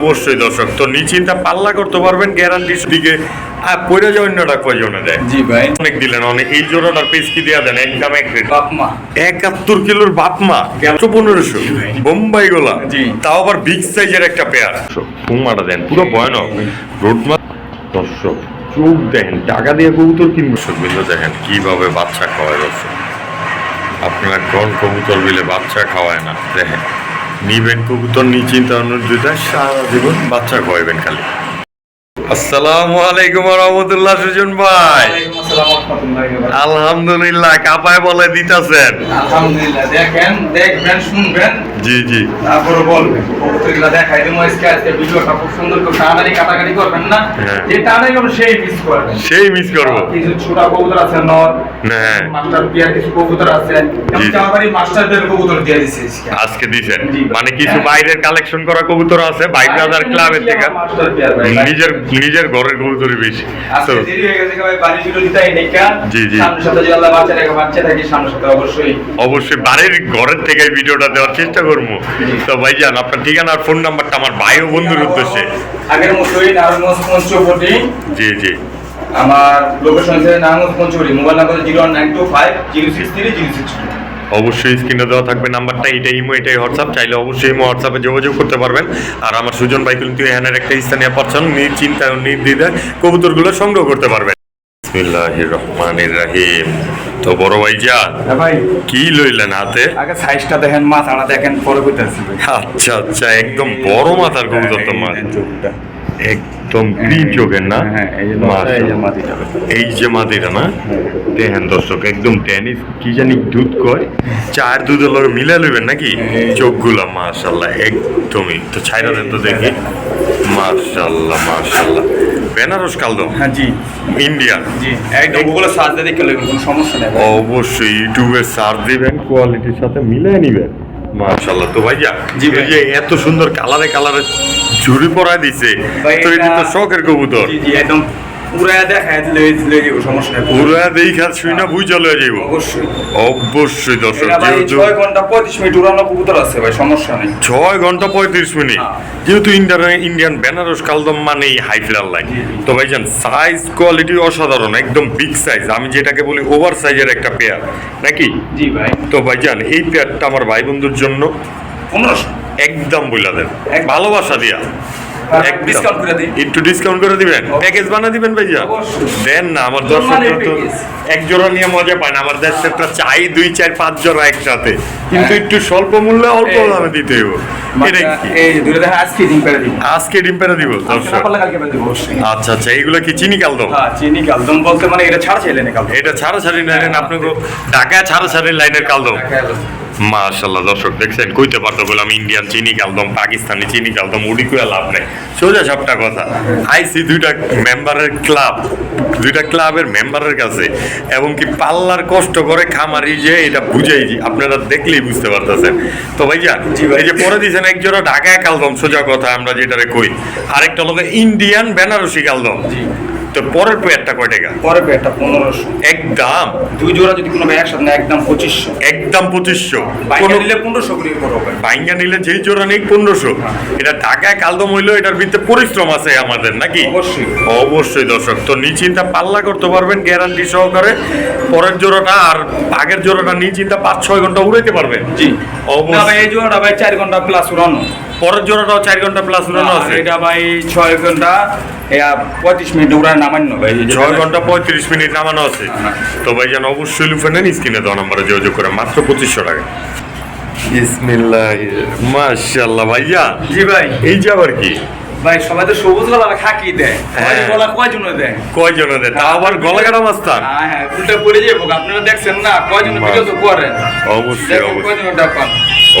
অবশ্যই দর্শক তো নিশ্চিন্তা পাল্লা করতে পারবেন গ্যারান্টির দিকে আর কয়জনে দেয়? জি ভাই। অনেক দিলেন অনেক এই জোড়াটার পিস কি দেওয়া দেন? একদম এক রেট বাপ মা। একাত্তর কিলোর বাপ মা একশো পনেরোশো বোম্বাই গোলা। জি। তাও আবার বিগ সাইজের একটা পেয়ার পুমাটা দেন পুরো ভয়ানক। রোডমা দর্শক চোখ দেখেন টাকা দিয়ে কবুতর কিনবে। বিন্দু দেখেন কীভাবে বাচ্চা খাওয়ায় দর্শক। আপনারা কোন কবুতর বিলে বাচ্চা খাওয়ায় না দেখেন। নিবেন কবুতর নিশ্চিন্তা অনুযায়ী সারা জীবন বাচ্চা খাওয়াইবেন খালি। আসসালামু আলাইকুম রহমতুল্লাহ সুজন ভাই। আলহামদুলিল্লাহ কাপায় বলে দিতাছেন। আলহামদুলিল্লাহ দেখেন দেখবেন শুনবেন। জি জি। তারপরে বলবেন দেখাই দেবো। আজকে আজকে ভিডিওটা খুব সুন্দর করে টানাটানি কাটাকাটি করবেন না। হ্যাঁ। যে টানাই করবেন সেই মিস করবেন। সেই মিস করব। কিছু ছোটা কবুতর আছে নর। হ্যাঁ। মাস্টার পিয়ার কিছু কবুতর আছে। এমনকি মাস্টারদের কবুতর দিয়ে দিচ্ছে আজকে। দিছেন। মানে কিছু হ্যাঁ। বাইরের কালেকশন করা কবুতর আছে ভাই ব্রাদার ক্লাবের থেকে। নিজের নিজের ঘরের কবুতরই বেশি। জি, জি। অবশ্যই। অবশ্যই বাড়ির ঘরের থেকে ভিডিওটা দেওয়ার চেষ্টা করব। তো ভাই ভাইজান আপনার ঠিকানা আর ফোন নাম্বারটা আমার ভাই ও বন্ধুর উদ্দেশ্যে। আগের মতোই নারায়ণগঞ্জ পঞ্চবটি জি জি। আমার লোকেশন হচ্ছে Narayanganj Panchabati mobile number zero one nine two five zero six three zero six অবশ্যই স্ক্রিনে দেওয়া থাকবে নাম্বারটা এটাই ইমো এটাই হোয়াটসঅ্যাপ চাইলে অবশ্যই ইমো হোয়াটসঅ্যাপে যোগাযোগ করতে পারবেন আর আমার সুজন ভাই কিন্তু এখানের একটা স্থানীয় পাচ্ছেন নিশ্চিন্তা ও নির্দ্বিধায় কবুতরগুলো সংগ্রহ করতে পারবেন বিসমিল্লাহির রহমানির রাহিম তো বড় ভাই যা হ্যাঁ ভাই কি লইলেন হাতে আগে সাইজটা দেখেন মাথাটা দেখেন পরে কইতাছি আচ্ছা আচ্ছা একদম বড় মাথার কবুতর তো মাছ চোখটা একদম তিন চোখের না? হ্যাঁ এই যে মাদিরা না? দেখেন দর্শক একদম টেনিস কি জানি দুধ কয়? চার দুধ হলো মিলা লইবেন নাকি? চোখগুলা মাশাল্লাহ একদমই। তো ছাইরা দেন তো দেখি। মাশাল্লাহ মাশাল্লাহ বেনারস কালদম? হ্যাঁ জি। ইন্ডিয়ান জি একদম। ওগুলো সাজতে দেখে লইবেন কোনো সমস্যা নেই। অবশ্যই ইউটিউবে সার্চ দিবেন কোয়ালিটির সাথে মিলিয়ে নিবেন। মাশাল্লাহ তো ভাইয়া জি ভাই। এত সুন্দর কালারে কালারে ঝুড়ি পরায় দিছে তো এটা তো শখের কবুতর জি জি একদম পুরা দেখায় দিলে লই যাব সমস্যা নেই। পুরা দেখা শুই না বুঝ চলে যাইব। অবশ্যই। অবশ্যই দর্শক যেহেতু ছয় ঘণ্টা পঁয়ত্রিশ মিনিট উড়ানো কবুতর আছে ভাই সমস্যা নেই। ছয় ঘণ্টা পঁয়ত্রিশ মিনিট। হ্যাঁ। যেহেতু ইন্ডিয়ান ইন্ডিয়ান বেনারস কালদম হাই ফ্লার লাইন। তো ভাইজান সাইজ কোয়ালিটি অসাধারণ একদম বিগ সাইজ আমি যেটাকে বলি ওভার সাইজের একটা পেয়ার নাকি? জি ভাই। তো ভাইজান এই পেয়ারটা আমার ভাই বন্ধুর জন্য পনেরোশো। একদম বইলা দেন। ভালোবাসা দিয়া। একদম। ডিসকাউন্ট করে দিই। একটু ডিসকাউন্ট করে দিবেন? প্যাকেজ বানা দিবেন ভাইয়া। দেন না আমার দর্শকরা তো এক জোড়া নিয়ে মজা পায় না। আমার দেশটা চাই দুই চার পাঁচ জোড়া একসাথে। কিন্তু হ্যাঁ। একটু স্বল্প মূল্যে অল্প দামে দিতে দেখা আজকে দিব। ডিম দর্শক। আচ্ছা আচ্ছা কি চিনি কালদম? হ্যাঁ চিনি কালদম বলতে মানে এটা ছাড় ছেলে না কালদম। এটা ছাড়া ছাড়ি লাইনের আপনাকে ঢাকায় ছাড়া ছাড়ি লাইনের কালদম। মাশাল্লাহ দর্শক দেখছেন কইতে পারতো বলে আমি ইন্ডিয়ান চিনি কালদম পাকিস্তানি চিনি কালদম উড়ি কুয়া লাভ নেই। সোজা সবটা কথা আইসি দুইটা মেম্বারের ক্লাব দুইটা ক্লাবের মেম্বারের কাছে এবং কি পাল্লার কষ্ট করে খামারি যে এটা বুঝাই আপনারা দেখলেই বুঝতে পারতেছেন। তো ভাইয়া জি ভাই। এই যে পরে দিয়েছেন এক জোড়া ঢাকায় কালদম সোজা কথা আমরা যেটারে কই আরেকটা লোক ইন্ডিয়ান বেনারসি কালদম জি। তো পরের পেয়ারটা কয় টাকা? পরে পেটা পনেরোশো। একদম। দুই জোড়া যদি কোনো একসাথে না একদম পঁচিশশো। একদম পঁচিশশো। কোনো নিলে পনেরোশো করে করো বাইঙ্গা নিলে যেই জোড়া নেই পনেরোশো। এটা ঢাকায় কালদম হইল এটার ভিতরে পরিশ্রম আছে আমাদের নাকি? অবশ্যই। অবশ্যই দর্শক তো নিশ্চিন্তা পাল্লা করতে পারবেন গ্যারান্টি সহকারে। পরের জোড়াটা আর আগের জোড়াটা নিশ্চিন্তা পাঁচ ছয় ঘণ্টা উড়াইতে পারবেন। জি। না ভাই এই জোড়াটা ভাই চার ঘণ্টা প্লাস উড়ানো পরের জোড়াটাও চার ঘণ্টা প্লাস উড়ানো আছে। এটা ভাই ছয় ঘণ্টা পঁয়ত্রিশ মিনিট উড়ানো নামান্য ভাই ছয় ঘণ্টা পঁয়ত্রিশ মিনিট নামানো আছে। হ্যাঁ। তো ভাই যেন অবশ্যই লুফে নেন স্ক্রিনে দেওয়া নাম্বারে যোগাযোগ করে মাত্র পঁচিশশো টাকা। ইসমিল্লাহ মাশাল্লাহ ভাইয়া। জি ভাই। এই যে আবার কি? ভাই সবাই তো সবুজ গলা খাকি দেয়। হ্যাঁ। গলা কয়জন দেয়? কয়জনে দেয়? তা আবার গলা কাটা হ্যাঁ হ্যাঁ উল্টা পড়ে যাব আপনারা দেখছেন না? কয়জন ভিডিও তো করেন অবশ্যই অবশ্যই। কয়জন ডাকান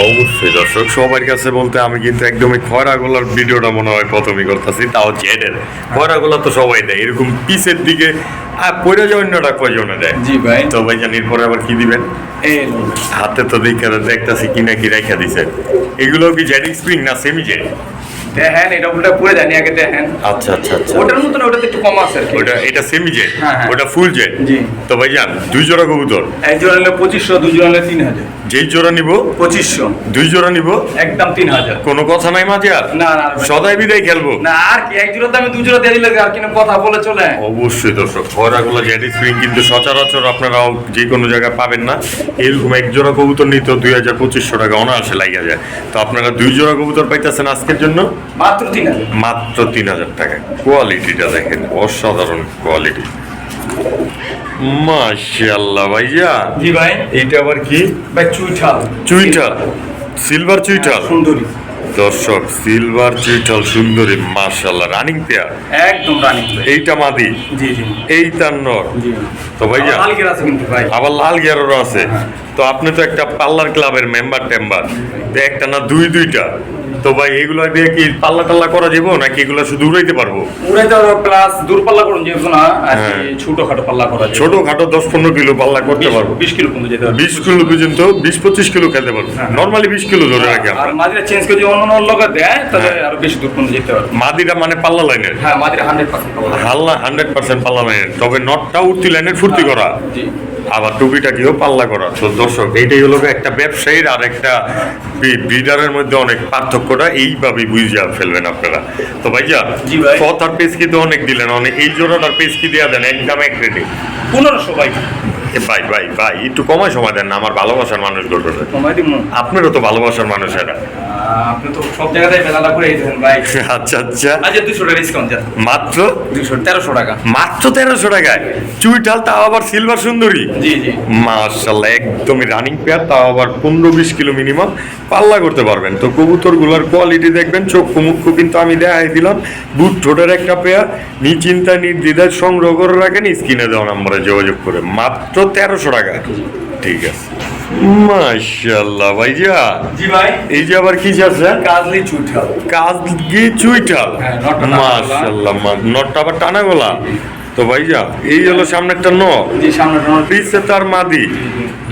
অবশ্যই দর্শক সবার কাছে বলতে আমি কিন্তু একদমই খয়রাগোলার ভিডিওটা মনে হয় প্রথমই করতেছি তাও জেডের খয়রাগোলা তো সবাই দেয় এরকম পিসের দিকে আর পয়রা অন্যটা কয়জনে দেয়? জি ভাই। তো ভাই জানির পরে আবার কি দিবেন? হাতে তো দেখে দেখতেছি কি না কি রেখা দিছে। এগুলো কি জেডিং স্প্রিং না সেমি জেড? দেখেন এটা উল্টা পড়ে যায়নি আগে দেখেন আচ্ছা আচ্ছা আচ্ছা। ওটার মতন ওটাতে একটু কম আছে ওটা এটা সেমি জেট হ্যাঁ, হ্যাঁ। ওটা ফুল জেট জি। তো ভাইজান দুই জোড়া কবুতর। এক জোড়া নিলে পঁচিশশো দুই জোড়া নিলে তিন হাজার। যেই জোড়া নিব পঁচিশশো। দুই জোড়া নিব একদম তিন হাজার। কোনো কথা নাই মাঝে আর? না না সদাই বিদায় খেলব। না আর কি এক জোড়ার দামে দুই জোড়া দিয়ে দিলে আর কিনা কথা বলে চলে? অবশ্যই দর্শক জেড স্প্রিং কিন্তু সচরাচর আপনারাও যে কোনো জায়গায় পাবেন না। এরকম এক জোড়া কবুতর নিতে দুই হাজার পঁচিশশো টাকা অনায়াসে লাগিয়া যায়। তো আপনারা দুই জোড়া কবুতর পাইতেছেন আজকের জন্য। মাত্র তিন হাজার। মাত্র তিন হাজার টাকা। কোয়ালিটিটা দেখেন অসাধারণ কোয়ালিটি। মাশাল্লাহ ভাইয়া। জি ভাই। এইটা আবার কি? ভাই চুইঠাল। চুইটাল সিলভার চুইটাল সুন্দরী। দর্শক সিলভার চুইটাল সুন্দরী মাশাল্লাহ রানিং পেয়ার একদম রানিং এইটা মাদি? জি জি। এই তার নর তো ভাইয়া মালিকের আছে কিন্তু ভাই। আবার লাল গিয়ারেরও আছে তো আপনি তো একটা পার্লার ক্লাবের মেম্বার টেম্বার তো একটা না দুই দুইটা? তো ভাই এগুলো দিয়ে কি পাল্লা টাল্লা করা যাব নাকি এগুলো শুধু উড়াইতে পারব? উড়াইতে পারব প্লাস দূর পাল্লা করুন যেহেতু না আর কি হ্যাঁ। পাল্লা করা ছোট খাটো দশ পনেরো কিলো পাল্লা করতে পারব। বিশ কিলো পর্যন্ত যেতে বিশ কিলো পর্যন্ত বিশ পঁচিশ কিলো খেতে পারব। হ্যাঁ। নর্মালি বিশ কিলো ধরে রাখি আর মাদিরা চেঞ্জ করে অন্য অন্য লোক দেয় তাহলে হ্যাঁ। আরও বেশি দূর পর্যন্ত যেতে পারবে। মাদিরা মানে পাল্লা লাইনের হ্যাঁ মাদিরা হান্ড্রেড পার্সেন্ট হাল্লা হান্ড্রেড পার্সেন্ট পাল্লা লাইনের তবে নটটা উঠতি লাইনের ফুর্তি করা। জি। আবার টুপিটাকেও পাল্লা করা। তো দর্শক এইটাই হলো একটা ব্যবসায়ীর আর একটা ব্রিডারের মধ্যে অনেক পার্থক্যটা এইভাবেই বুঝে ফেলবেন আপনারা। তো ভাইয়া। কথার পেসকি তো অনেক দিলেন অনেক এই জোড়াটার পেসকি দেওয়া দেন একদম এক রেটে পনেরোশো ভাই। ভাই ভাই ভাই একটু কমায় সময় দেন না আমার ভালোবাসার মানুষ দিব আপনারও তো ভালোবাসার মানুষ এরা আপনি তো সব জায়গাতে বেলাটা করে দিয়েছেন ভাই। আচ্ছা আচ্ছা। আচ্ছা দুশো টাকা ডিসকাউন্ট যান মাত্র? দুশো তেরোশো টাকা। মাত্র তেরোশো টাকায়? চুইটাল তাও আবার সিলভার সুন্দরী? জি জি। মার্শাল্লাহ একদমই রানিং পেয়ার তাও আবার পনেরো বিশ কিলো মিনিমাম পাল্লা করতে পারবেন। তো কবুতরগুলোর কোয়ালিটি দেখবেন চক্ষু মুখ্য কিন্তু আমি দেখাই দিলাম। বুট ঠোঁটের একটা পেয়ার নিশ্চিন্তায় নির্দ্বিধায় সংগ্রহ করে রাখেন স্ক্রিনে দেওয়া নম্বরে যোগাযোগ করে। মাত্র তেরোশো টাকা ঠিক আছে। মাশাল্লাহ ভাইজা জি ভাই। এই যে আবার কি কাজলি চুইঠাল। চুইটাল হ্যাঁ, নটটা আবার টানা গলা। তো ভাইজা এই হলো সামনে একটা ন জি সামনে টানা পিছে তার মাদি।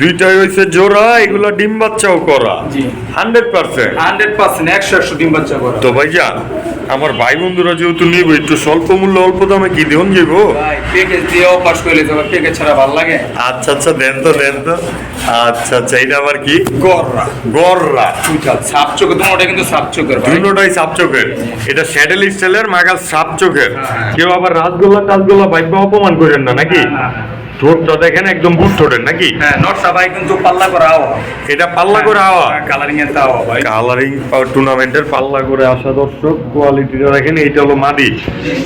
দুইটাই হইছে জোড়া এগুলা ডিম বাচ্চাও করা। জি। Hundred percent. হান্ড্রেড পার্সেন্ট একশো একশো ডিম বাচ্চা করা। তো ভাইজান আমার ভাই বন্ধুরা যেহেতু নিব একটু স্বল্প মূল্য অল্প দামে কি দেন ভাই প্যাকেজ দিয়েও পাস করে নিতে হবে প্যাকেজ ছাড়া ভালো লাগে। আচ্ছা আচ্ছা দেন তো দেন তো। আচ্ছা আচ্ছা এটা আবার কি? গররা। গররা। সাপ তোমার কিন্তু সাপ চোখের ভাই। দুটোটাই সাপ চোখের। এটা স্যাডেল স্টাইলের মাগাল সাপ চোখের। হ্যাঁ। কেউ আবার রাজগোল্লা টাসগোল্লা বাইব্য অপমান করেন না নাকি? না। ঠোঁটটা দেখেন একদম বুট ঠোঁটের নাকি? হ্যাঁ নটটা ভাই কিন্তু পাল্লা করা আওয়া এটা পাল্লা করে আওয়া কালারিং এর তাও ভাই। কালারিং টুর্নামেন্টের পাল্লা করে আসা দর্শক কোয়ালিটিটা দেখেন এইটা হলো মাদি।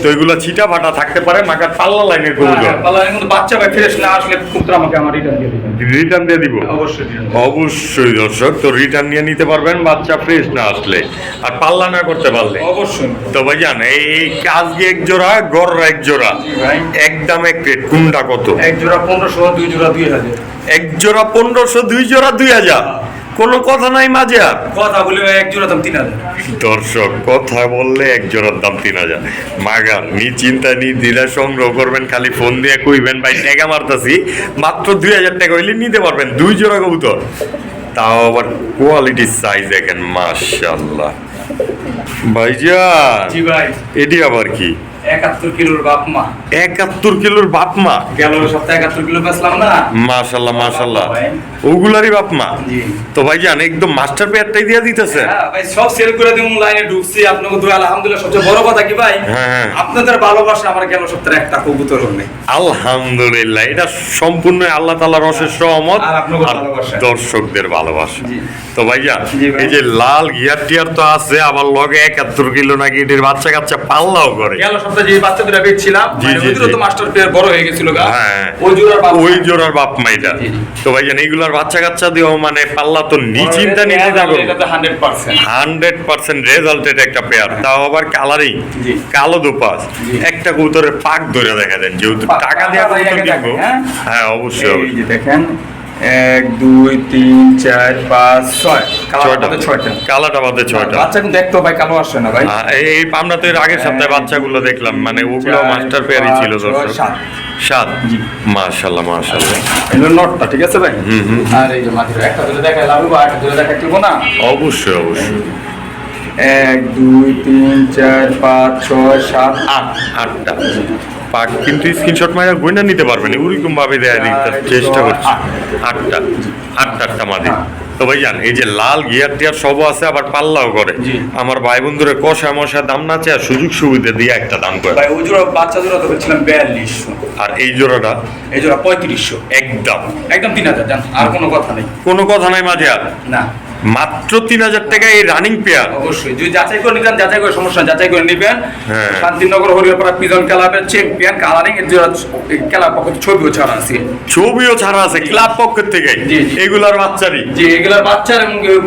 তো এগুলো ছিটা ফাটা থাকতে পারে মাকার পাল্লা লাইনের কবুতর পাল্লা কিন্তু বাচ্চা ভাই ফ্রেশ না আসলে কুকুর আমাকে আমার রিটার্ন দিয়ে দিবেন। রিটার্ন দিয়ে দিব? অবশ্যই অবশ্যই দর্শক তো রিটার্ন নিয়ে নিতে পারবেন বাচ্চা ফ্রেশ না আসলে। আর পাল্লা না করতে পারলে? অবশ্যই। তো ভাইজান এই কাজকে এক জোড়া গররা এক জোড়া? ভাই। একদম এক রেট কোনটা কত? এক জোড়া পনেরোশো দুই জোড়া দুই হাজার। এক জোড়া পনেরোশো দুই জোড়া দুই হাজার। কোনো কথা নাই মাঝে আর। কথা বলে ভাই এক জোড়া দাম তিন হাজার। দর্শক কথা বললে এক জোড়ার দাম তিন হাজার। মাগার নি চিন্তা নি দিলে সংগ্রহ করবেন খালি ফোন দিয়ে কইবেন ভাই টাকা মারতাছি। মাত্র দুই হাজার টাকা হইলে নিতে পারবেন দুই জোড়া কবুতর। তাও আবার কোয়ালিটি সাইজ দেখেন মাশাল্লাহ ভাইজান জি ভাই। এটি আবার কি? একাত্তর কিলোর বাপ মা। একাত্তর কিলোর বাপ মা? গেল সপ্তাহে একাত্তর কিলো বেচলাম না। মাশাল্লাহ মাশাল্লাহ। ওগুলারই বাপ মা? জি। তো ভাইজান একদম মাস্টার পেয়ারটাই দিয়ে দিতেছে। হ্যাঁ ভাই সব সেল করে দিব লাইনে ঢুকছি আপনাকে দু আলহামদুলিল্লাহ সবচেয়ে বড় কথা কি ভাই? হ্যাঁ, হ্যাঁ। আপনাদের ভালোবাসা আমার গেল সপ্তাহে একটা কবুতর নেই। আলহামদুলিল্লাহ এটা সম্পূর্ণ আল্লাহ অশেষ রহমত আর। দর্শকদের ভালোবাসা। তো ভাইয়া জি এই যে লাল গিয়ার টিয়ার তো আছে আবার লগে একাত্তর কিলো নাকি এটির বাচ্চা কাচ্চা পাল্লাও করে। গেল সপ্তাহে যে বাচ্চা দুটা বেচছিলাম মানে জি, ওই দুটো জি। তো মাস্টার পেয়ার বড় হয়ে গেছিল গা। হ্যাঁ। ওই জোড়ার বাপ ওই জোড়ার বাপ মাইটা। তো ভাইজান এইগুলার বাচ্চা কাচ্চা দিয়েও মানে পাল্লা তো নিতে হান্ড্রেড পার্সেন্ট রেজাল্টেড একটা পেয়ার তাও আবার কালারিং কালো দুপাস একটা কবুতরের পাক ধরে দেখা দেন যেহেতু টাকা দিয়ে কবুতর কিনবো। হ্যাঁ? হ্যাঁ অবশ্যই অবশ্যই। দেখেন এক দুই তিন চার পাঁচ ছয়। কালার ছয়টা। কালাটা বাদে ছয়টা। বাচ্চা কিন্তু দেখতে ভাই কালো আসছে না ভাই। এই আমরা তো এর আগের সপ্তাহে বাচ্চাগুলো দেখলাম মানে ওগুলো মাস্টার পেয়ারই ছিল দর্শক। সাত। সাত। জি। মাশাল্লাহ মাশাল্লাহ এগুলো নটটা ঠিক আছে ভাই? হুম, হুম। আর এই যে মাটির একটা ধরে দেখাই লাভ একটা ধরে দেখাই দিব না? অবশ্যই অবশ্যই। এক দুই তিন চার পাঁচ ছয় সাত আট আটটা। পাক কিন্তু স্ক্রিনশট মারা গয়না নিতে পারবেন ওরকম ভাবে দেয়া দিতে চেষ্টা করছি। আটটা আটটা আটটা মাদি। তো ভাই জান এই যে লাল গিয়ার টিয়ার সব আছে আবার পাল্লাও করে। আমার ভাই বন্ধুরে কষা মশা দাম না চেয়ে সুযোগ সুবিধা দিয়ে একটা দাম করে। ভাই ওই জোড়া বাচ্চা জোড়া তো বলছিলাম বিয়াল্লিশশো। আর এই জোড়াটা? এই জোড়া পঁয়ত্রিশশো। একদম। একদম তিন হাজার আর কোনো কথা নেই। কোনো কথা নাই মাঝে আর? না। মাত্র তিন হাজার টাকা এই রানিং পেয়ার অবশ্যই। যদি যাচাই করে নিতেন যাচাই করে সমস্যা যাচাই করে নিবেন। হ্যাঁ। শান্তিনগর হরিয়াপাড়া পিজন ক্লাবের চ্যাম্পিয়ন কালারিং এর খেলার পক্ষে ছবিও ছাড়া আছে। ছবিও ছাড়া আছে ক্লাব পক্ষের থেকে? জি, জি। এগুলার বাচ্চারই? যে এগুলার বাচ্চার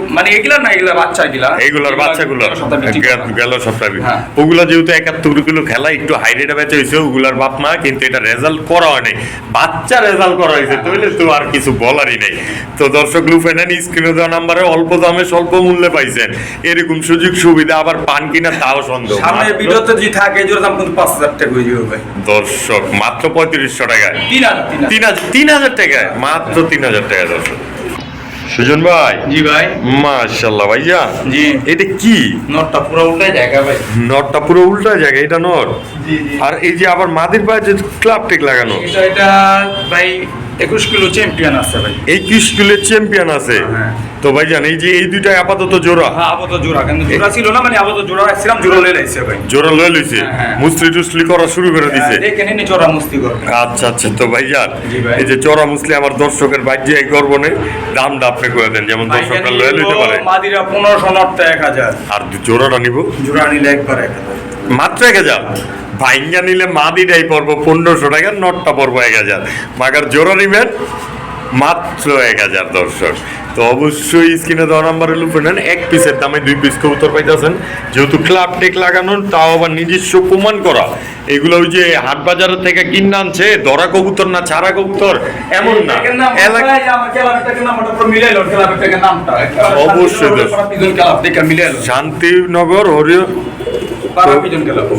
মানে এগুলার না এগুলার বাচ্চা এগুলা। এইগুলার বাচ্চাগুলোর সপ্তাহে ঠিক গে- গেল সপ্তাহে হ্যাঁ। ওগুলা যেহেতু একাত্তর কিলো খেলা একটু হাই রেটে বেঁচে হয়েছে ওগুলার বাপ মা কিন্তু এটা রেজাল্ট করা হয় নাই। বাচ্চা রেজাল্ট করা হয়েছে তাহলে তো আর কিছু বলারই নেই। তো দর্শক লুফেনেন স্ক্রিনে দেওয়া নাম্বারে অল্প দামে স্বল্প মূল্যে পাইছেন। এরকম সুযোগ সুবিধা আবার পান কিনা তাও সন্দেহ। ভিডিওতে যদি থাকে দাম কিন্তু পাঁচ হাজার টাকা হয়ে যাবে। দর্শক মাত্র পঁয়ত্রিশশো টাকায় তিন হাজার তিন হাজার। টাকায় মাত্র তিন হাজার টাকা দর্শক। সুজন ভাই। জি ভাই। মাশাল্লাহ ভাইয়া। জি। এটা কি? নটটা পুরো উল্টাই জায়গা ভাই। নটটা পুরো উল্টা জায়গা এটা নট? জি জি। আর এই যে আবার মাদির পায়ে যে ক্লাব টেক লাগানো। এটা এটা ভাই একুশ কিলো চ্যাম্পিয়ন আছে ভাই। এই কিস কিলের চ্যাম্পিয়ন আছে? হ্যাঁ। তো ভাইজান এই যে এই দুইটাই আপাতত জোড়া? হ্যাঁ আপাতত জোড়া কিন্তু জোড়া ছিল না মানে আপাতত জোড়া রাখছিলাম জোড়া লে লাইছে ভাই। জোড়া লয়ে লইছে? হ্যাঁ, হ্যাঁ। মুসলি টুসলি করা শুরু করে দিছে। দেখে নিন চোরা মুস্তি করবে। আচ্ছা আচ্ছা তো ভাই। এই যে চড়া মুসলি আমার দর্শকের বাজ্যে এই করব না দামটা আপনি করে দেন যেমন দর্শকরা লয়ে লইতে পারে। মাদিরা পনেরোশো নটটা এক হাজার। আর জোড়াটা নিব? জোড়া নিলে একবার এক হাজার। মাত্র এক হাজার? ভাইঙ্গা নিলে মাদিটাই পড়ব পনেরোশো টাকা নটটা পড়ব এক হাজার। মাগার জোড়া নিবেন মাত্র এক হাজার দর্শক। তো অবশ্যই স্ক্রিনে দেওয়া নাম্বারে লুপে নেন এক পিসের দামে দুই পিস কবুতর পাইতেছেন। যেহেতু ক্লাব টেক লাগানো তাও আবার নিজস্ব প্রমাণ করা। এগুলো ওই যে হাট বাজারের থেকে কিনে আনছে ধরা কবুতর না ছাড়া কবুতর এমন না। অবশ্যই শান্তিনগর হরিয়।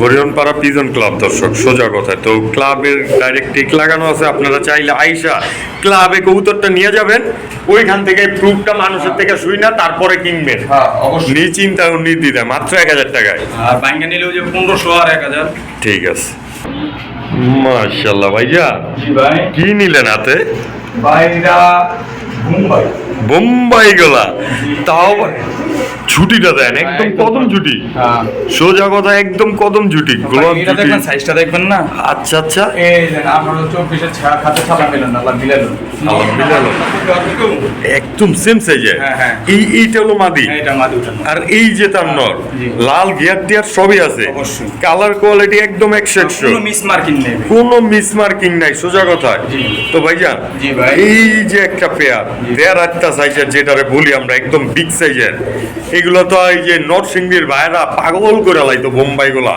Harianpara pigeon club. দর্শক সোজা কথা। তো ক্লাবের ডাইরেক্ট টিক লাগানো আছে আপনারা চাইলে আইসা ক্লাবে কবুতরটা নিয়ে যাবেন ওইখান থেকে প্রুফটা মানুষের থেকে শুই না তারপরে কিনবেন। হ্যাঁ, ও নির্দ্বিধায় মাত্র এক হাজার টাকায়। আর নিলে ওই যে 1500 আর 1000 ঠিক আছে। মাশাল্লাহ ভাইজা। কি নিলেন হাতে? মুম্বাই। বোম্বাই গোলা। তাও ছুটিটা দেন একদম একদম। কদম ছুটি। হ্যাঁ। সোজা কথা একদম কদম ছুটি গোলাপ ছুটি। সাইজটা দেখবেন না? আচ্ছা আচ্ছা। এই যে আমার 24 এর ছা খাতে ছালা মিলেন না আল্লাহ মিলাইলো। একদম সেম সাইজে হ্যাঁ, হ্যাঁ। এই এইটা হলো মাদি। হ্যাঁ, আর এই যে তার নর লাল গিয়ার টিয়ার সবই আছে। কালার কোয়ালিটি একদম একশো একশো কোনো মিস মার্কিং নেই। সোজা কথা তো ভাইজান এই যে একটা পেয়ার। দেড় আটটা সাইজের যেটারে বলি আমরা একদম বিগ সাইজের এগুলো তো এই যে নরসিংদীর ভাইরা পাগল করে লাইতো বোম্বাই গুলা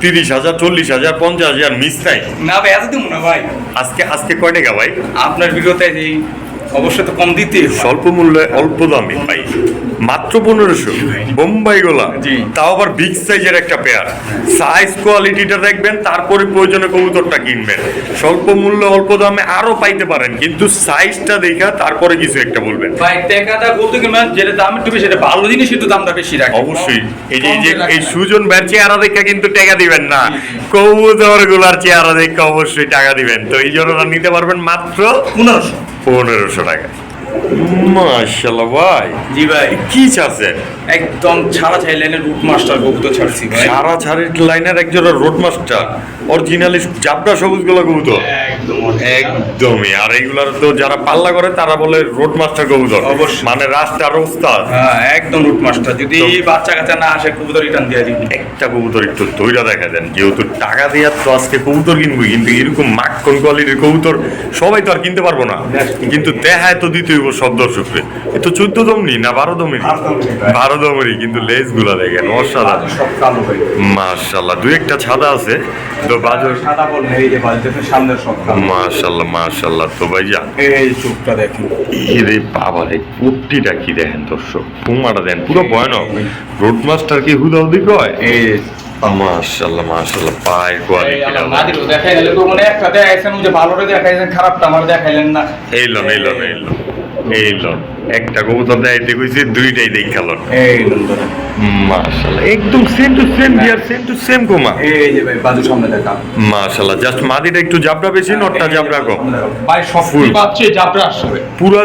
তিরিশ হাজার চল্লিশ হাজার পঞ্চাশ হাজার মিস নাই। না ভাই এত দিব না ভাই আজকে আজকে কয় টাকা ভাই? আপনার বিরতে অবশ্যই তো কম দিতে স্বল্প মূল্যে অল্প দামে। পাই মাত্র পনেরোশো। বোম্বাই গোলা। তাও আবার বিগ সাইজের একটা পেয়ার সাইজ কোয়ালিটিটা দেখবেন তারপরে প্রয়োজনে কবুতরটা কিনবেন। স্বল্প মূল্য অল্প দামে আরও পাইতে পারেন কিন্তু সাইজটা দেখা তারপরে কিছু একটা বলবেন। ভাই টাকাটা বলতে কি মানে যেটা দাম একটু বেশি সেটা ভালো জিনিস একটু দামটা বেশি রাখে। অবশ্যই। এই যে এই যে এই সুজন ব্যার চেহারা দেখে কিন্তু টাকা দিবেন না। কবুতরগুলার চেহারা দেখে অবশ্যই টাকা দিবেন। তো এই জন্য নিতে পারবেন মাত্র পনেরোশো। পনেরোশো টাকা মাশাল্লাহ ভাই। জি ভাই। কি চাচ্ছে একদম ছাড়া ছাড়ি লাইনের রুট মাস্টার কবুতর ছাড়ছি ভাই। ছাড়া ছাড়ি লাইনের একজোড়া রোড মাস্টার অরিজিনালি জাবডা সবুজগুলো কবুতর? একদম একদমই। আর এইগুলার তো যারা পাল্লা করে তারা বলে রোড মাস্টার কবুতর। অবশ্যই। মানে রাস্তার ওস্তাদ হ্যাঁ একদম রুট মাস্টার যদি বাচ্চা কাচ্চা না আসে কবুতর রিটার্ন দিয়ে দিবি। একটা কবুতর একটু তৈরা দেখা দেন। যেহেতু টাকা দিয়ে তো আজকে কবুতর কিনবো কিন্তু এরকম মাখন কোয়ালিটির কবুতর সবাই তো আর কিনতে পারব না। কিন্তু দেখায় তো দিতে হইব সব দর্শককে এ তো চোদ্দ দমনি না বারো দমেরই বারো দমেরই কিন্তু লেজগুলা দেখেন অসাধারণ। মার্শাল্লাহ দুই একটা ছাদা আছে। তো বাজার সাদা বল নেই যে বাজেটের সামনে সব। কালো মার্শাল্লাহ মার্শাল্লাহ তো ভাইয়া এই চোখটা দেখেন। রে বাবা রে কি দেখেন দর্শক? পুমাটা দেন পুরো ভয়ানক। রোড মাস্টার কি কয়? এই পায়ের কোয়ালিটি মাদিরও দেখাইলেন তো মানে একটা দেখাইছেন যে ভালোটা দেখাইছেন খারাপটা আমার দেখাইলেন না। এইলন এইলন এইলন এইলন একটা কবুতর দেখাইতে কইছি দুইটাই দেখালন এই নন্দন মাশাআল্লাহ। একদম same to same dear same to same coma এই যে ভাই বাজু সামনে দেখা। মাশাআল্লাহ জাস্ট মাদিটা একটু জাবরা বেশি নটটা জাবরা কম। ভাই সব Full. বাচ্চা জাবরা আসবে। পুরো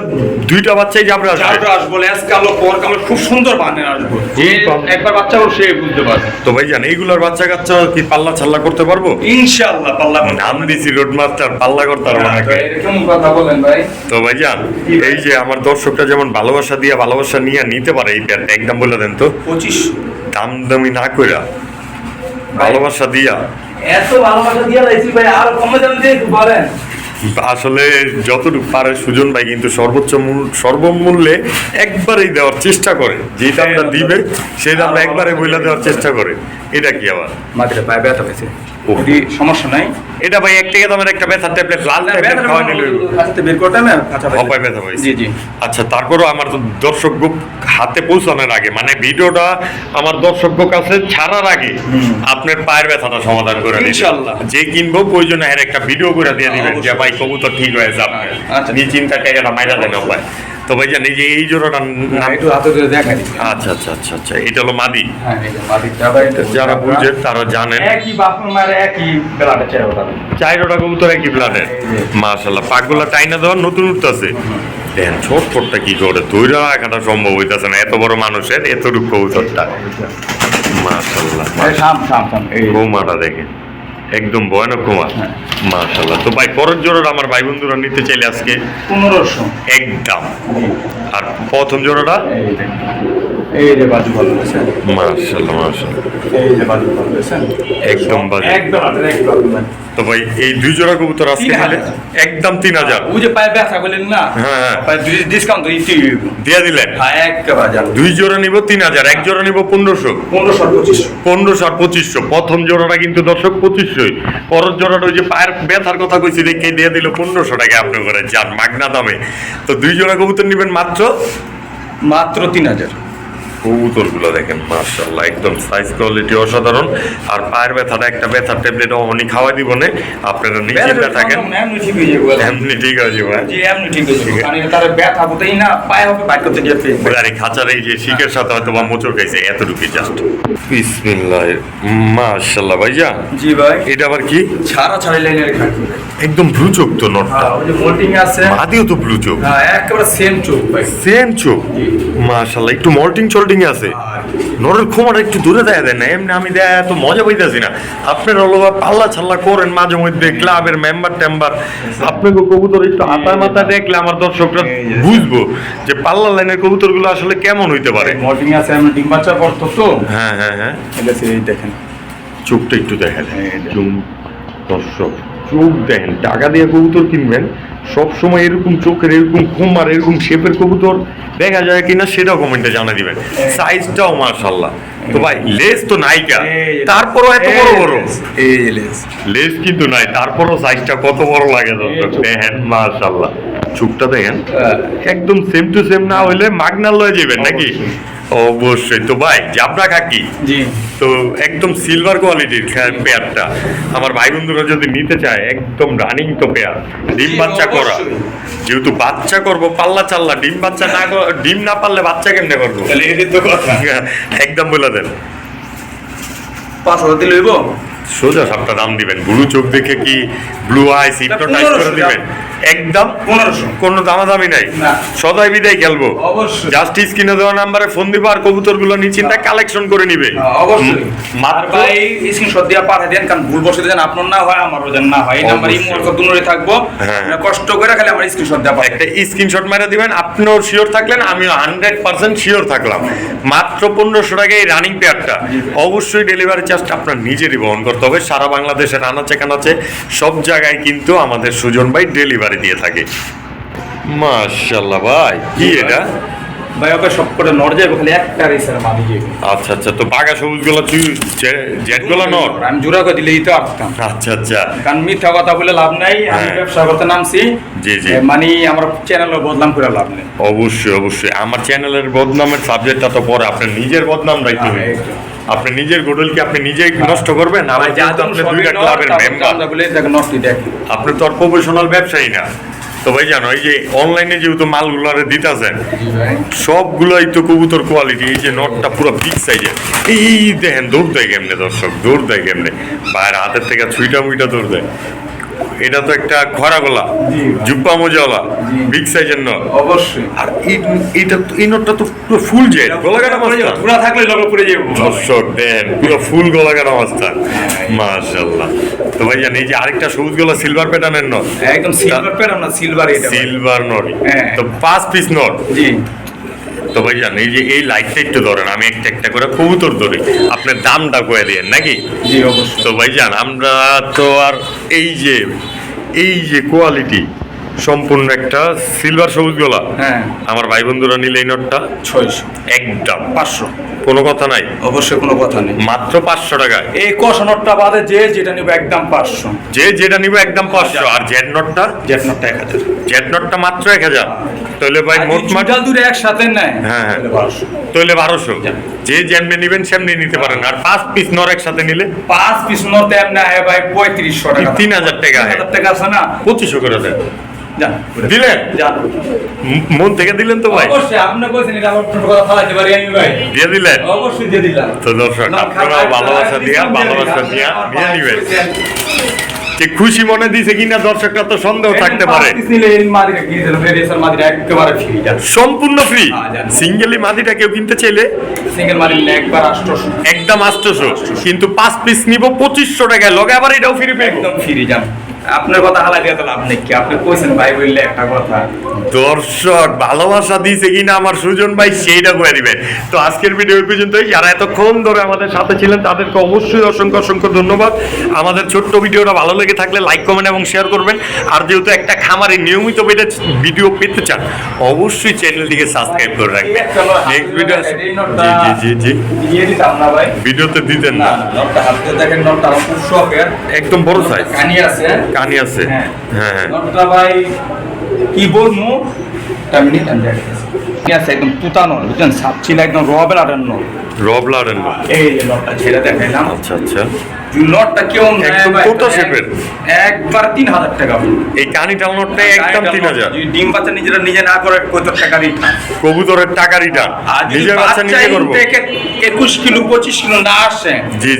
দুইটা বাচ্চাই জাবরা আসবে। জাবরা আসবে কালো পর কালো খুব সুন্দর বানের আসবে। যে একবার বাচ্চা হলো সে বুঝতে পারবে। তো ভাই জান এইগুলোর বাচ্চা কাচ্চা কি পাল্লা ছাল্লা করতে পারব? ইনশাআল্লাহ পাল্লা নাম দিছি রোড মাস্টার পাল্লা করতে পারব নাকি? এরকম কথা বলেন ভাই? তো ভাই জান এই যে আমার দর্শকরা যেমন ভালোবাসা দিয়ে ভালোবাসা নিয়ে নিতে পারে এই একদম বলে দেন তো। পঁচিশ দাম দামি না কইরা ভালোবাসা দিয়া। এত ভালোবাসা দিয়া লাইছি ভাই আর কমে দাম দিয়ে একটু বলেন আসলে যতটুকু পারে সুজন ভাই কিন্তু সর্বোচ্চ মূল সর্বমূল্যে একবারেই দেওয়ার চেষ্টা করে। যে দামটা দিবে সেই দামটা একবারে বইলা দেওয়ার চেষ্টা করে। এটা কি আবার? মাটিতে পায়ে ব্যথা পেয়েছে। ও। ওটি সমস্যা নাই। এটা ভাই এক টাকা দামের একটা ব্যথার ট্যাবলেট লাল ট্যাবলেট খাওয়া নিলে বের করতে না ব্যথা জি জি। আচ্ছা তারপরও আমার দর্শক গ্রুপ হাতে পৌঁছানোর আগে মানে ভিডিওটা আমার দর্শক কাছে ছাড়ার আগে আপনার পায়ের ব্যথাটা সমাধান করে দিন ইনশাআল্লাহ। যে কিনবো প্রয়োজনে এর একটা ভিডিও করে দিয়ে দিবেন যে ভাই কবুতর ঠিক হয়েছে আপনার আচ্ছা। নিশ্চিন্তা টাকাটা মাইরা দেন ভাই তো ভাই জানি যে এই জোড়াটা না, একটু হাতে ধরে দেখা দিচ্ছি আচ্ছা আচ্ছা আচ্ছা আচ্ছা এটা হলো মাদি। হ্যাঁ যে মাটিটা যারা বুঝেন তারা জানেন একই বাপন মারে একই বেলাটা চেয়ে ওটা চাইরোটা কবুতর একই মাশাল্লাহ পাকগুলা টাইনা দেওয়ার নতুন উঠতেছে। দেন ছোট ছোটটা কি করে তৈরি রাখাটা সম্ভব হইতেছে না। এত বড় মানুষের এতটুকু কবুতরটা। এই কোমাটা দেখেন। একদম ভয়ানক কুমার। হ্যাঁ। মাশাল্লাহ তো ভাই পরের জোড়াটা আমার ভাই বন্ধুরা নিতে চাইলে আজকে পনেরোশো। একদম। আর প্রথম জোড়াটা? এই যে বাজু ভালো লেছেন মাশাল্লাহ মাশাল্লাহ এই যে বাজু ভালো লেছেন একদম বাজে। একদম একদম তো ভাই এই দুই জোড়া কবুতর আজকে নিলে একদম তিন হাজার। ওই যে পায়ে ব্যথা না? হ্যাঁ, হ্যাঁ। ডিসকাউন্ট দিয়ে দিলেন? হ্যাঁ একেবারে। দুই জোড়া নিব তিন হাজার এক জোড়া নিব পনেরোশো। পঁচিশশো। পনেরোশো আর পঁচিশশো। প্রথম জোড়াটা কিন্তু দর্শক পঁচিশশোই। পরের জোড়াটা ওই যে পায়ের ব্যথার কথা কইছি দেখে দিয়ে দিল পনেরোশো টাকা আপনি করে। যান মাগনা দামে। তো দুই জোড়া কবুতর নেবেন মাত্র? মাত্র তিন হাজার। কবুতরগুলো দেখেন মার্শাল্লাহ একদম সাইজ কোয়ালিটি অসাধারণ। আর পায়ের ব্যথাটা একটা ব্যথার ট্যাবলেট অহনি খাওয়াই দিব না। আপনারা নিশ্চিন্তে থাকেন। এমনি ঠিক হয়ে যাবে এমনি ঠিক আছে ভাই জি হয়ে যাবে। তার ব্যথা হতেই না পায়ে হবে বাইক করতে গিয়ে পেয়ে খাঁচার এই যে শিকের সাথে হয়তো বা মোচড় খাইছে এতটুকুই জাস্ট বিসমিল্লাহ মার্শাল্লাহ ভাইজা জি ভাই। এটা আবার কি? ছাড়া ছাড়াই লাইনের একদম ব্লু চোখ তো নটটা। হ্যাঁ মোল্টিং আছে। মাদিও তো ব্লু চোখ। হ্যাঁ একেবারে সেম চোখ ভাই। সেম চোখ। জি। মাশাল্লাহ একটু মল্টিং চল্টিং আছে। নরের খোমাটা একটু দূরে দেয় দেয় না এমনি আমি দেয় এত মজা পাইতেছি না। আপনার হলো পাল্লা ছাল্লা করেন মাঝে মধ্যে ক্লাবের মেম্বার টেম্বার। আপনাকে কবুতর একটু আতায় মাথা দেখলে আমার দর্শকরা বুঝব যে পাল্লা লাইনের কবুতরগুলো আসলে কেমন হইতে পারে। মোল্টিং আছে আমি ডিম বাচ্চা করতো তো। হ্যাঁ হ্যাঁ হ্যাঁ। এই দেখেন। চোখটা একটু দেখা যায় দর্শক। চোখ দেখেন টাকা দিয়ে কবুতর কিনবেন সব সময় এরকম চোখের এরকম খুমার এরকম শেপের কবুতর দেখা যায় কিনা সেটাও কমেন্টে জানা দিবেন। সাইজটাও মাশাল্লাহ তো ভাই লেস তো নাইকা। তারপরও এত বড় বড় এই লেস লেস কিন্তু নাই তারপরও সাইজটা কত বড় লাগে দর্শক? দেখেন মাশাল্লাহ চোখটা দেখেন হ্যাঁ। একদম সেম টু সেম না হইলে মাগনা লয়ে যাবেন নাকি? অবশ্যই। তো ভাই জাবরা খাকি জি। তো একদম সিলভার কোয়ালিটির পেয়ারটা আমার ভাই বন্ধুরা যদি নিতে চায় একদম রানিং তো পেয়ার ডিম বাচ্চা করা। যেহেতু বাচ্চা করব পাল্লা চাল্লা ডিম বাচ্চা না ডিম না পারলে বাচ্চা কেমনে করব? কথা। একদম বলে দেন। পাঁচ হাজার দিলে সোজা সাপটা দাম দিবেন। ব্লু চোখ দেখে কি ব্লু আইস হিপনোটাইজ করে দিবেন? একদম পনেরোশো। কোনো দামাদামি নাই। সদাই বিদায় খেলব। জাস্টিস কিনে দেওয়া নাম্বারে ফোন দিবা আর কবুতরগুলো নিচিন্তা কালেকশন করে নিবে। হ্যাঁ, অবশ্যই। উম, আর মাত্র ভাই স্ক্রিনশট দিয়ে পাঠিয়ে দেন কারণ ভুল বসে যেন আপনার না আমারও যেন না এই নাম্বার ইমো হোয়াটসঅ্যাপ দুটোই থাকব। কষ্ট করে খালি আমার স্ক্রিনশট দেওয়া একটা স্ক্রিনশট মেরে দিবেন আপনিও শিওর থাকলেন আমিও হান্ড্রেড পার্সেন্ট শিওর থাকলাম। মাত্র পনেরোশো টাকা এই রানিং পেয়ারটা অবশ্যই ডেলিভারি চার্জটা আপনার নিজেরই বহন করতে হবে। সারা বাংলাদেশের আনাচে কানাচে সব জায়গায় কিন্তু আমাদের সুজন ভাই ডেলিভারি দিয়ে থাকে। মাশাল্লাহ ভাই কি এটা? ভাই ওকে সব করে নড় খালি একটা রেসের মাদি আচ্ছা আচ্ছা তো বাঘা সবুজগুলো তুই জেটগুলো নর আমি জোড়া করে দিলে দিতে পারতাম আচ্ছা আচ্ছা। কারণ মিথ্যা কথা বলে লাভ নাই আমি হ্যাঁ। ব্যবসা করতে নামছি। জি, জি। মানে আমার চ্যানেলও বদনাম করে লাভ নেই। অবশ্যই অবশ্যই। আমার চ্যানেলের বদনামের সাবজেক্টটা তো পরে আপনার নিজের বদনাম রাখতে হ্যাঁ, হবে। আপনি নিজের গোডলকে আপনি নিজেই নষ্ট করবেন আমি যেহেতু আপনি দুইটা ক্লাবের মেম্বার আপনি তো আর প্রফেশনাল ব্যবসায়ী না। তো ভাই জানো এই যে অনলাইনে যেহেতু মালগুলো দিতেছেন জি ভাই। সবগুলোই তো কবুতর কোয়ালিটি এই যে নটটা পুরো বিগ সাইজের এই দেখেন দৌড় দেয় কেমনে দর্শক দৌড় দেয় কেমনে। বাইরে হাতের থেকে ছুইটা মুইটা দৌড় দেয়। এটা তো একটা খরা গলা। জুব্বা মোজাওয়ালা বিগ সাইজের নট অবশ্যই। আর তো- এই নটটা তো পুরো ফুল জেড গলা কাটা মাস্টার পুরা থাকলে লগো পড়ে যাবে দর্শক দেন পুরো ফুল গলা কাটা মাস্টার মাশাল্লাহ তো ভাই জান এই যে আরেকটা সবুজ গলা সিলভার প্যাটার্নের নট একদম সিলভার পেলাম না সিলভার এটা সিলভার নট হ্যাঁ। তো পাঁচ পিস নট জি। তো ভাই জান এই যে এই লাইট একটু ধরেন আমি একটা একটা করে কবুতর ধরি। আপনার দামটা কয়ে দেন নাকি? তো ভাই জান আমরা তো আর এই যে এই যে কোয়ালিটি সম্পূর্ণ একটা সিলভার সবুজ গলা। হ্যাঁ। আমার ভাই বন্ধুরা নিলে এই নোটটা? ছয়শো। একদম। পাঁচশো। কোনো কথা নাই? অবশ্যই কোনো কথা নেই। মাত্র পাঁচশো টাকা। এই কষানোরটা বাদে যে যেটা নিবে একদম পাঁচশো। যে যেটা নিবে একদম পাঁচশো। আর জেড নোটটা? জেট নোটটা এক হাজার। জেড নোটটা মাত্র এক হাজার। তাহলে ভাই মোট টোটাল দূরে একসাথে নেয়। হ্যাঁ, হ্যাঁ। তাহলে বারোশো। যে যেমনি নিবেন সেমনি নিতে পারেন। আর পাঁচ পিস নর একসাথে নিলে? পাঁচ পিস নতে এমনি আয় ভাই পঁয়ত্রিশশো টাকা। তিন হাজার টাকা হাজার টাকা আছে না? পঁচিশশো করে দেন। যান। দিলেন? যান। মন থেকে দিলেন তো ভাই? অবশ্যই আপনি বলছেন এটা আমার ছোট কথা ফালাইতে পারি আমি ভাই। দিয়ে দিলেন? অবশ্যই দিয়ে দিলাম। তো দর্শক আপনারা ভালোবাসা দিয়া ভালোবাসা দিয়া যে খুশি মনে দিছে কিনা দর্শকটা তো সন্দেহ থাকতে পারে। সম্পূর্ণ ফ্রি হ্যাঁ, সিঙ্গেলি মাদিটা কেউ কিনতে চাইলে? সিঙ্গেল মাদি একবার আষ্টশো একদম আষ্টশো কিন্তু পাঁচ পিস নিব পঁচিশশো টাকায় লগে আবার এটাও ফ্রি পেয়ে একদম ফ্রি যান আপনার কথা হালাই দিয়ে তো লাভ নেই কি? আপনি কইছেন ভাই বললে একটা কথা। দর্শক ভালোবাসা দিয়েছে কিনা আমার সুজন ভাই সেইটা করে দিবেন। তো আজকের ভিডিও এই পর্যন্তই। যারা এতক্ষণ ধরে আমাদের সাথে ছিলেন তাদেরকে অবশ্যই অসংখ্য অসংখ্য ধন্যবাদ। আমাদের ছোট্ট ভিডিওটা ভালো লেগে থাকলে লাইক কমেন্ট এবং শেয়ার করবেন। আর যেহেতু একটা খামারে নিয়মিত পেটে- ভিডিও পেতে চান অবশ্যই চ্যানেলটিকে সাবস্ক্রাইব করে রাখবেন। নেক্সট ভিডিও জি জি জি ভিডিওতে দিতেন না। দেখেন একদম বড় সাইজ আছে। কানি আছে। হ্যাঁ। হ্যাঁ হ্যাঁ। নোটটা ভাই কি বলব? তা আমি নিতাম দেখতেছি। ঠিক আছে? একদম তুতানো বুঝছেন সাপ ছিল একদম এই যে ছেড়ে দেখাইলাম। আচ্ছা আচ্ছা। নোটটা কেউ নেয় একদম এক- শেপের। একবার তিন হাজার টাকা এই কানি একদম তিন হাজার। যদি ডিম বাচ্চা নিজেরা নিজে না করে কত টাকা রিটার্ন কবুতরের টাকা। রিটার্ন আর নিজের বাচ্চা নিজে করব। একুশ কিলো পঁচিশ কিলো না আসে।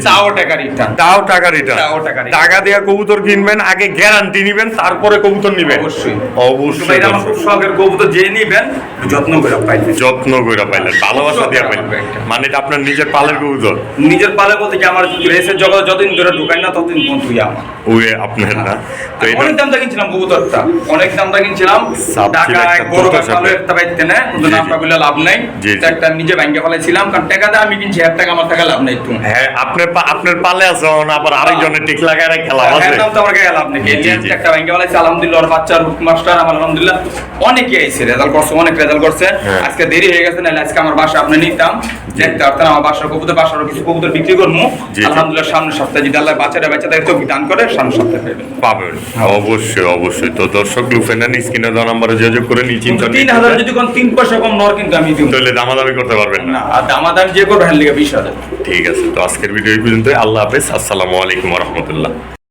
তাও টাকা। রিটার্ন তাও টাকা। রিটার্ন তাও টাকা। টাকা দেওয়া কবুতর কিনবেন আগে গ্যারান্টি নিবেন তারপরে কবুতর নিবেন। অবশ্যই। অবশ্যই শখের কবুতর যে নিবেন যত্ন করে পাইবেন যত্ন করে পাইলেন ভালোবাসা দিয়ে পাইলেন। মানে এটা আপনার নিজের পালের কবুতর? নিজের পালে বলতে কি আমার রেসের জগৎ যতদিন ধরে ঢুকাই না ততদিন বন্ধুই আমার। ওই আপনার না? তো অনেক দাম কিনছিলাম কবুতরটা। অনেক দাম কিনছিলাম। টাকা একটা বড় তোতা ভালো একটা বাইতে না কিন্তু। নামটা বলে লাভ নাই। একটা নিজে ব্যাংকে ফেলাইছিলাম কারণ টাকা দিয়ে আমি কিনছি এক টাকা আমার টাকা লাভ নাই তুমি হ্যাঁ আপনার আপনার পালে আছে আবার আরেকজনের টিক লাগায় খেলা আছে হ্যাঁ, নাম তো আমার গায়ে লাভ নেই। একটা ব্যাংকে ফেলাইছি আলহামদুলিল্লাহ ওর বাচ্চার মাস্টার আমার আলহামদুলিল্লাহ অনেকে আইছে রেজাল্ট করছে অনেক রেজাল্ট করছে। হ্যাঁ। আজকে দেরি হয়ে গেছে নাহলে আজকে আমার বাসা আপনি নিতাম। দেখতে পারতেন আমার বাসার কবুতর বাসার কিছু কবুতর বিক্রি করব। আলহামদুলিল্লাহ সামনের সপ্তাহে যদি আল্লাহ বাচ্চারা বাচ্চাদের চোখ দান করে সামনের সপ্তাহে পাবেন পাবেন অবশ্যই অবশ্যই। তো দর্শক লুফেনান স্ক্রিনে দেওয়া নাম্বারে যোগাযোগ করে নিয়ে চিন্তা তিন হাজার যদি কোন তিন পয়সা কম নর কিন্তু আমি দিব। তাহলে দামাদামি করতে পারবেন না। না আর দামাদাম যে করব হ্যাঁ লিগে বিশ হাজার। ঠিক আছে তো আজকের ভিডিও এই পর্যন্ত আল্লাহ হাফেজ। আসসালামু আলাইকুম রহমতুল্লাহ।